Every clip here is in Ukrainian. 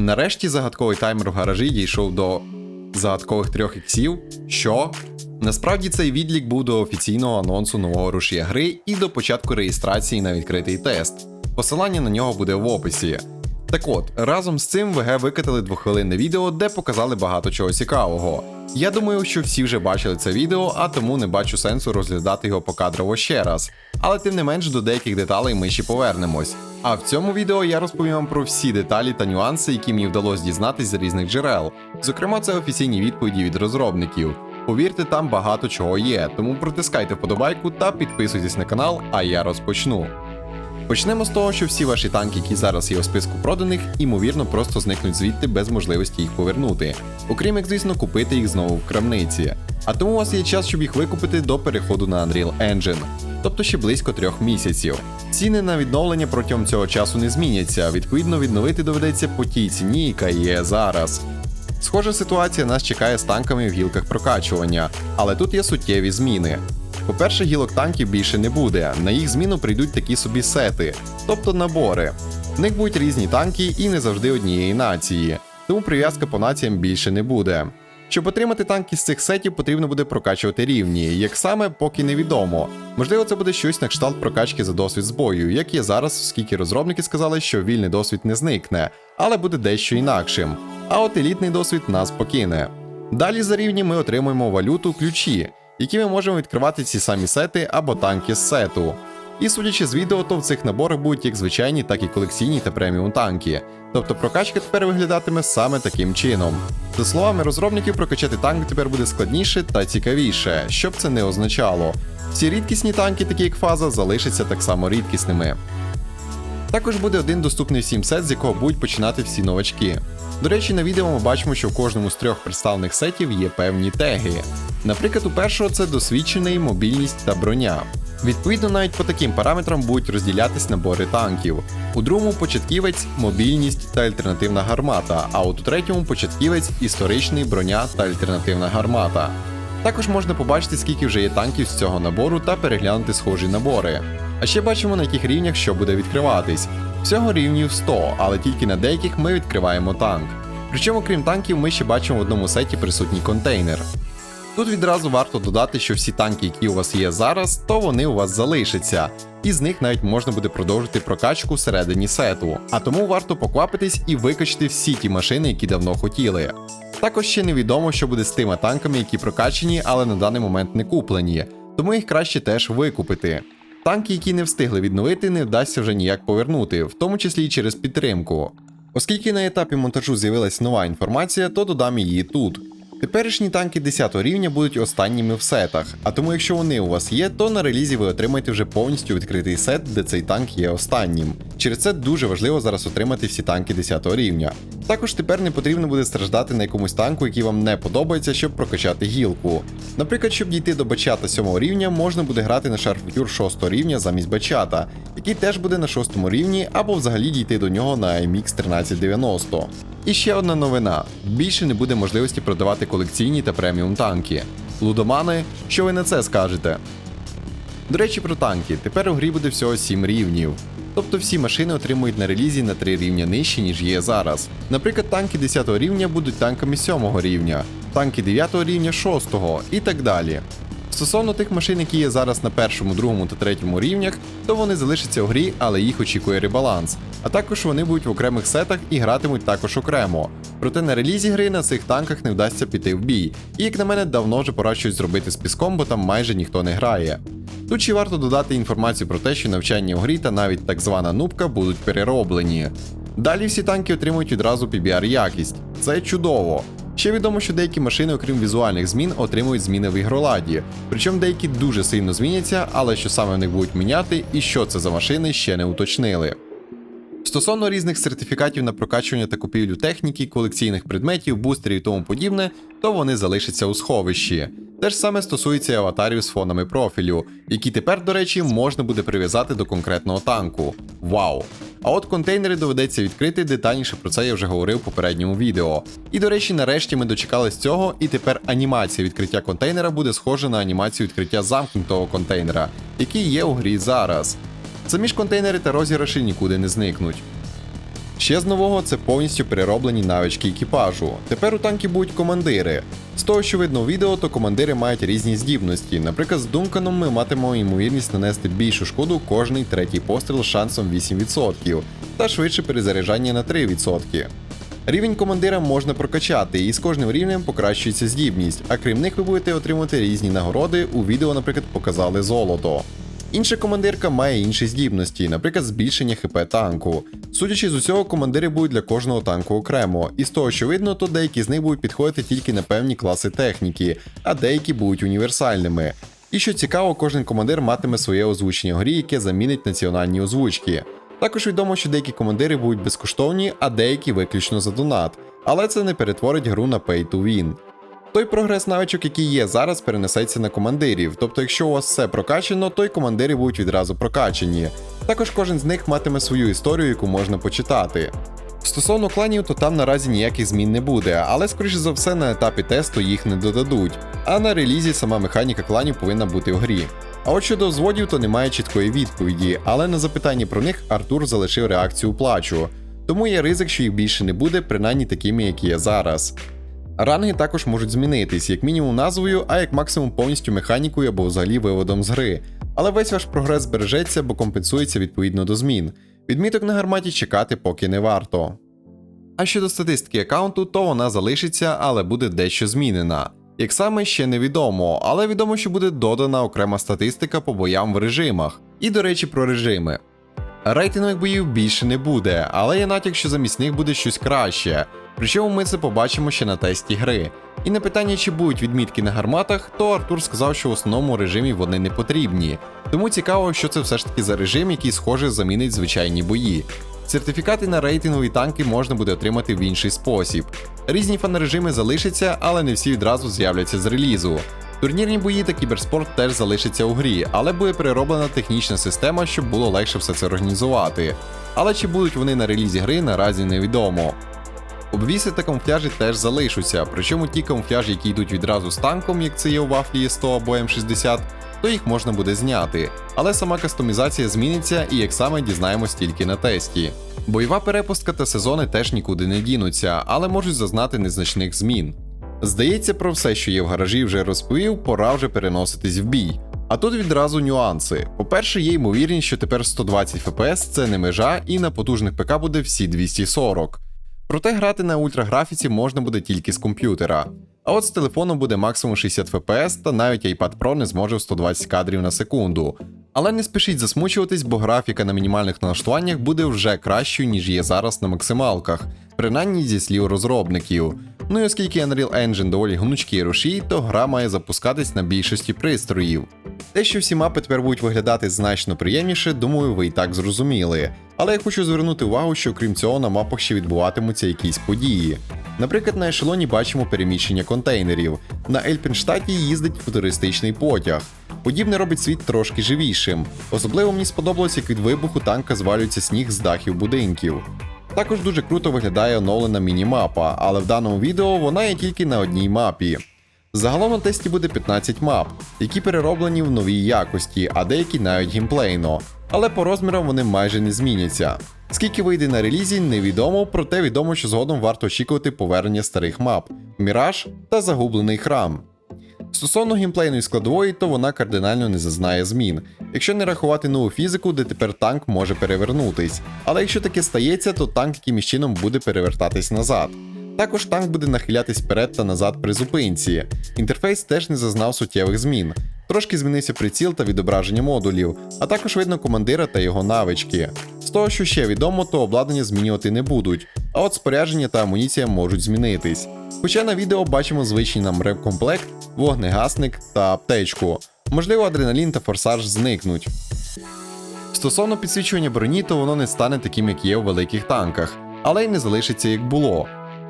Нарешті загадковий таймер в гаражі дійшов до загадкових трьох іксів. Що? Насправді цей відлік був до офіційного анонсу нового рушія гри і до початку реєстрації на відкритий тест. Посилання на нього буде в описі. Так от, разом з цим ВГ викатали двохвилинне відео, де показали багато чого цікавого. Я думаю, що всі вже бачили це відео, а тому не бачу сенсу розглядати його покадрово ще раз. Але тим не менш до деяких деталей ми ще повернемось. А в цьому відео я розповім вам про всі деталі та нюанси, які мені вдалося дізнатись з різних джерел. Зокрема, це офіційні відповіді від розробників. Повірте, там багато чого є, тому протискайте вподобайку та підписуйтесь на канал, а я розпочну. Почнемо з того, що всі ваші танки, які зараз є у списку проданих, імовірно, просто зникнуть звідти без можливості їх повернути, окрім як, звісно, купити їх знову в крамниці. А тому у вас є час, щоб їх викупити до переходу на Unreal Engine, тобто ще близько трьох місяців. Ціни на відновлення протягом цього часу не зміняться, відповідно, відновити доведеться по тій ціні, яка є зараз. Схожа ситуація нас чекає з танками в гілках прокачування, але тут є суттєві зміни. По-перше, гілок танків більше не буде. На їх зміну прийдуть такі собі сети, тобто набори. В них будуть різні танки і не завжди однієї нації, тому прив'язка по націям більше не буде. Щоб отримати танки з цих сетів, потрібно буде прокачувати рівні, як саме, поки невідомо. Можливо, це буде щось на кшталт прокачки за досвід з бою, як є зараз, оскільки розробники сказали, що вільний досвід не зникне, але буде дещо інакшим. А от елітний досвід нас покине. Далі за рівні ми отримуємо валюту ключі, які ми можемо відкривати ці самі сети або танки з сету. І судячи з відео, то в цих наборах будуть як звичайні, так і колекційні та преміум танки. Тобто прокачка тепер виглядатиме саме таким чином. За словами розробників, прокачати танк тепер буде складніше та цікавіше, що б це не означало. Всі рідкісні танки, такі як фаза, залишаться так само рідкісними. Також буде один доступний всім сет, з якого будуть починати всі новачки. До речі, на відео ми бачимо, що в кожному з трьох представлених сетів є певні теги. Наприклад, у першого це досвідчений, мобільність та броня. Відповідно, навіть по таким параметрам будуть розділятись набори танків. У другому початківець, мобільність та альтернативна гармата, а от у третьому початківець, історичний броня та альтернативна гармата. Також можна побачити, скільки вже є танків з цього набору та переглянути схожі набори. А ще бачимо на яких рівнях що буде відкриватись. Всього рівнів 100, але тільки на деяких ми відкриваємо танк. Причому, крім танків, ми ще бачимо в одному сеті присутній контейнер. Тут відразу варто додати, що всі танки, які у вас є зараз, то вони у вас залишаться, і з них навіть можна буде продовжити прокачку всередині сету. А тому варто поквапитись і викачати всі ті машини, які давно хотіли. Також ще невідомо, що буде з тими танками, які прокачені, але на даний момент не куплені, тому їх краще теж викупити. Танки, які не встигли відновити, не вдасться вже ніяк повернути, в тому числі і через підтримку. Оскільки на етапі монтажу з'явилась нова інформація, то додам її тут. Теперішні танки 10 рівня будуть останніми в сетах, а тому, якщо вони у вас є, то на релізі ви отримаєте вже повністю відкритий сет, де цей танк є останнім. Через це дуже важливо зараз отримати всі танки 10 рівня. Також тепер не потрібно буде страждати на якомусь танку, який вам не подобається, щоб прокачати гілку. Наприклад, щоб дійти до бачата 7 рівня, можна буде грати на шарфутюр 6 рівня замість бачата, який теж буде на 6 рівні, або взагалі дійти до нього на MX 1390. І ще одна новина: більше не буде можливості продавати колекційні та преміум танки. Лудомани, що ви на це скажете? До речі, про танки. Тепер у грі буде всього 7 рівнів. Тобто всі машини отримують на релізі на 3 рівня нижче, ніж є зараз. Наприклад, танки 10 рівня будуть танками 7 рівня, танки 9 рівня 6 і так далі. Стосовно тих машин, які є зараз на першому, другому та третьому рівнях, то вони залишаться у грі, але їх очікує ребаланс. А також вони будуть в окремих сетах і гратимуть також окремо. Проте на релізі гри на цих танках не вдасться піти в бій. І як на мене, давно вже пора щось зробити з піском, бо там майже ніхто не грає. Тут ще варто додати інформацію про те, що навчання у грі та навіть так звана нубка будуть перероблені. Далі всі танки отримують відразу PBR якість. Це чудово. Ще відомо, що деякі машини, окрім візуальних змін, отримують зміни в ігроладі. Причому деякі дуже сильно зміняться, але що саме в них будуть міняти і що це за машини ще не уточнили. Стосовно різних сертифікатів на прокачування та купівлю техніки, колекційних предметів, бустерів і тому подібне, то вони залишаться у сховищі. Те ж саме стосується і аватарів з фонами профілю, які тепер, до речі, можна буде прив'язати до конкретного танку. Вау! А от контейнери доведеться відкрити, детальніше про це я вже говорив в попередньому відео. І до речі, нарешті ми дочекались цього, і тепер анімація відкриття контейнера буде схожа на анімацію відкриття замкнутого контейнера, який є у грі зараз. Самі ж контейнери та розіграші нікуди не зникнуть. Ще з нового це повністю перероблені навички екіпажу. Тепер у танкі будуть командири. З того, що видно у відео, то командири мають різні здібності. Наприклад, з Дунканом ми матимемо ймовірність нанести більшу шкоду кожний третій постріл з шансом 8% та швидше перезаряджання на 3%. Рівень командира можна прокачати, і з кожним рівнем покращується здібність, а крім них ви будете отримувати різні нагороди. У відео, наприклад, показали золото. Інша командирка має інші здібності, наприклад, збільшення ХП танку. Судячи з усього, командири будуть для кожного танку окремо, і з того, що видно, то деякі з них будуть підходити тільки на певні класи техніки, а деякі будуть універсальними. І що цікаво, кожен командир матиме своє озвучення грі, яке замінить національні озвучки. Також відомо, що деякі командири будуть безкоштовні, а деякі виключно за донат. Але це не перетворить гру на pay to win. Той прогрес навичок, який є зараз, перенесеться на командирів. Тобто, якщо у вас все прокачано, то й командири будуть відразу прокачені. Також кожен з них матиме свою історію, яку можна почитати. Стосовно кланів, то там наразі ніяких змін не буде, але скоріше за все на етапі тесту їх не додадуть. А на релізі сама механіка кланів повинна бути в грі. А от щодо взводів, то немає чіткої відповіді, але на запитання про них Артур залишив реакцію плачу. Тому є ризик, що їх більше не буде, принаймні такими, які є зараз. Ранги також можуть змінитись, як мінімум назвою, а як максимум повністю механікою або взагалі виводом з гри. Але весь ваш прогрес збережеться, бо компенсується відповідно до змін. Відміток на гарматі чекати поки не варто. А щодо статистики аккаунту, то вона залишиться, але буде дещо змінена. Як саме ще невідомо, але відомо, що буде додана окрема статистика по боям в режимах. І до речі, про режими. Рейтингових боїв більше не буде, але є натяк, що замість них буде щось краще. Причому ми це побачимо ще на тесті гри. І на питання, чи будуть відмітки на гарматах, то Артур сказав, що в основному режимі вони не потрібні. Тому цікаво, що це все ж таки за режим, який схоже замінить звичайні бої. Сертифікати на рейтингові танки можна буде отримати в інший спосіб. Різні фан-режими залишаться, але не всі відразу з'являться з релізу. Турнірні бої та кіберспорт теж залишаться у грі, але буде перероблена технічна система, щоб було легше все це організувати. Але чи будуть вони на релізі гри, наразі невідомо. Обвіси та камуфляжі теж залишаться, причому ті камуфляжі, які йдуть відразу з танком, як це є у вафлі 100 або М60, то їх можна буде зняти. Але сама кастомізація зміниться і як саме дізнаємось тільки на тесті. Бойова перепустка та сезони теж нікуди не дінуться, але можуть зазнати незначних змін. Здається, про все, що є в гаражі, вже розповів, пора вже переноситись в бій. А тут відразу нюанси. По-перше, є ймовірність, що тепер 120 FPS це не межа, і на потужних ПК буде всі 240. Проте грати на ультраграфіці можна буде тільки з комп'ютера. А от з телефону буде максимум 60 FPS, та навіть iPad Pro не зможе в 120 кадрів на секунду. Але не спішіть засмучуватись, бо графіка на мінімальних налаштуваннях буде вже кращою, ніж є зараз на максималках, принаймні зі слів розробників. Ну і оскільки Unreal Engine доволі гнучкий рушій, то гра має запускатись на більшості пристроїв. Те, що всі мапи тепер будуть виглядати значно приємніше, думаю, ви і так зрозуміли. Але я хочу звернути увагу, що крім цього на мапах ще відбуватимуться якісь події. Наприклад, на ешелоні бачимо переміщення контейнерів. На Ельпенштаті їздить футуристичний потяг. Подібне робить світ трошки живішим. Особливо мені сподобалось, як від вибуху танка звалюється сніг з дахів будинків. Також дуже круто виглядає оновлена міні-мапа, але в даному відео вона є тільки на одній мапі. Загалом на тесті буде 15 мап, які перероблені в новій якості, а деякі навіть геймплейно. Але по розмірам вони майже не зміняться. Скільки вийде на релізі, невідомо, проте відомо, що згодом варто очікувати повернення старих мап Міраж та Загублений храм. Стосовно геймплейної складової, то вона кардинально не зазнає змін, якщо не рахувати нову фізику, де тепер танк може перевернутись. Але якщо таке стається, то танк якимось чином буде перевертатись назад. Також танк буде нахилятись вперед та назад при зупинці. Інтерфейс теж не зазнав суттєвих змін. Трошки змінився приціл та відображення модулів, а також видно командира та його навички. З того, що ще відомо, то обладнання змінювати не будуть, а от спорядження та амуніція можуть змінитись. Хоча на відео бачимо звичний нам ремкомплект, вогнегасник та аптечку. Можливо, адреналін та форсаж зникнуть. Стосовно підсвічування броні, то воно не стане таким, як є у великих танках, але й не залишиться як було.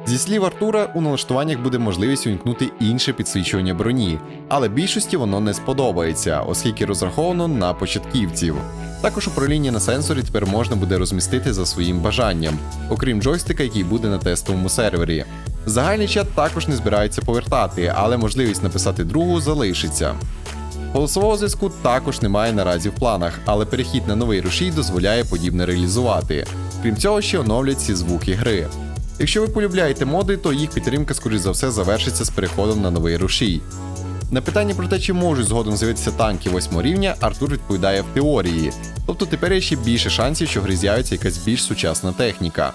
Зі слів Артура, у налаштуваннях буде можливість увімкнути інше підсвічування броні, але більшості воно не сподобається, оскільки розраховано на початківців. Також управління на сенсорі тепер можна буде розмістити за своїм бажанням, окрім джойстика, який буде на тестовому сервері. Загальний чат також не збираються повертати, але можливість написати другу залишиться. Голосового зв'язку також немає наразі в планах, але перехід на новий рушій дозволяє подібне реалізувати. Крім цього, ще оновлять всі звуки гри. Якщо ви полюбляєте моди, то їх підтримка, скоріш за все, завершиться з переходом на новий рушій. На питання про те, чи можуть згодом з'явитися танки 8 рівня, Артур відповідає в теорії. Тобто тепер є ще більше шансів, що грі з'явиться якась більш сучасна техніка.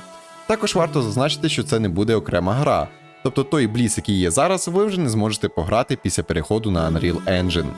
Також варто зазначити, що це не буде окрема гра. Тобто той бліс, який є зараз, ви вже не зможете пограти після переходу на Unreal Engine.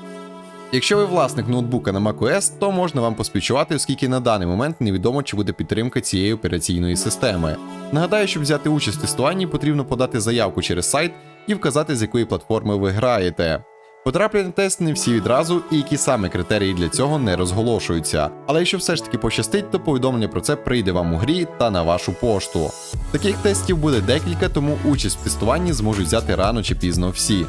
Якщо ви власник ноутбука на macOS, то можна вам поспівчувати, оскільки на даний момент невідомо, чи буде підтримка цієї операційної системи. Нагадаю, щоб взяти участь в тестуванні, потрібно подати заявку через сайт і вказати, з якої платформи ви граєте. Потрапляють на тест не всі відразу, і які саме критерії для цього не розголошуються. Але якщо все ж таки пощастить, то повідомлення про це прийде вам у грі та на вашу пошту. Таких тестів буде декілька, тому участь в тестуванні зможуть взяти рано чи пізно всі.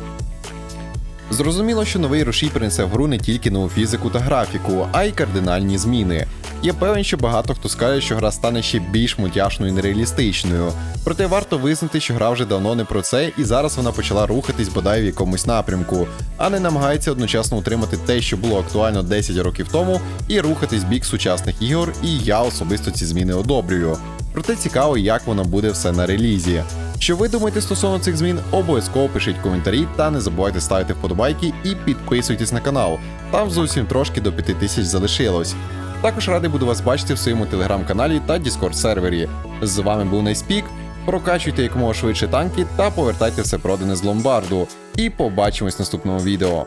Зрозуміло, що новий рушій принесе в гру не тільки нову фізику та графіку, а й кардинальні зміни. Я певен, що багато хто скаже, що гра стане ще більш мультяшною і нереалістичною. Проте варто визнати, що гра вже давно не про це, і зараз вона почала рухатись бодай в якомусь напрямку, а не намагається одночасно утримати те, що було актуально 10 років тому, і рухатись в бік сучасних ігор, і я особисто ці зміни одобрюю. Проте цікаво, як воно буде все на релізі. Що ви думаєте стосовно цих змін, обов'язково пишіть коментарі та не забувайте ставити вподобайки і підписуйтесь на канал. Там зовсім трошки до 5000 залишилось. Також радий буду вас бачити в своєму телеграм-каналі та Discord сервері. З вами був Найспік. Прокачуйте якомога швидше танки та повертайте все продане з ломбарду. І побачимось в наступному відео.